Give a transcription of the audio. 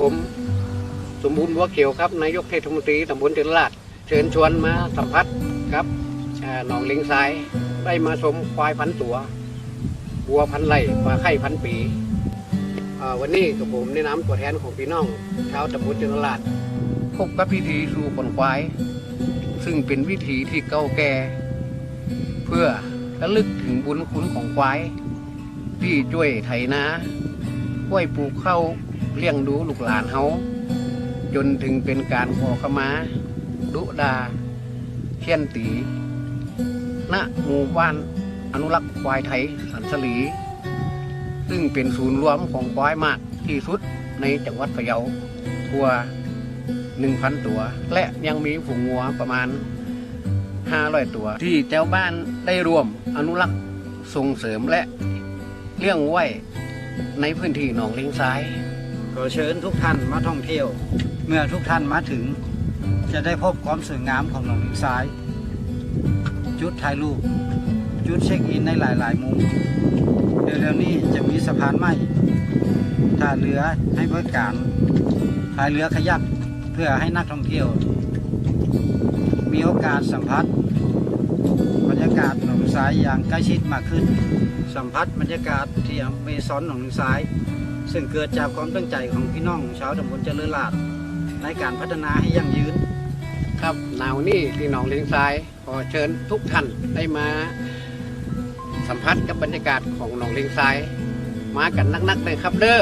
ผมสมบูรณ์บัวเขียวครับนายกเทศมนตรีตำบลเจริญราชเชิญชวนมาสัมผัสครับหนองลิงทรายได้มาชมควายพันตัววัวพันไร่ปลาไข่พันปี วันนี้กับผมในนามตัวแทนของพี่น้องชาวตำบลเจริญราชพบกับพิธีสู่ขนควาย ซึ่งเป็นวิธีที่เก่าแก่ เพื่อระลึกถึงบุญคุณของควาย ที่ช่วยไถนา ช่วยปลูกข้าวเลี้ยงดูลูกหลานเฮาจนถึงเป็นการขอขมาดุดาเชียนตีณหมู่บ้านอนุรักษ์ควายไทยสันสลี ซึ่งเป็นศูนย์รวมของควายมากที่สุดในจังหวัดพะเยาทั่ว1,000 ตัว และยังมีฝูงงัวประมาณ 500 ตัว ที่เจ้าบ้านได้รวมอนุรักษ์ส่งเสริมและเลี้ยงไว้ ในพื้นที่หนองเลงซ้ายขอเชิญทุกท่านมาท่องเที่ยว เมื่อทุกท่านมาถึง จะได้พบความสวยงามของหนองลิงซ้าย จุดถ่ายรูปจุดเช็คอินในหลาย ๆ มุมเร็วๆนี้จะมีสะพานใหม่ท่าเรือให้บริการพายเรือขยักเพื่อให้นักท่องเที่ยว มีโอกาสสัมผัส ซ้ายอย่างใกล้ชิดมากขึ้น สัมผัสบรรยากาศที่อเมซอนหนองลิงซ้าย ซึ่งเกิดจากความตั้งใจของพี่น้องชาวตำบลเจริญราษฎร์ในการพัฒนาให้ยั่งยืน ครับหนาวนี่ที่หนองเลงทรายขอเชิญทุกท่านได้มา สัมผัสกับบรรยากาศของหนองเลงทราย มากันนักๆเลยครับเด้อ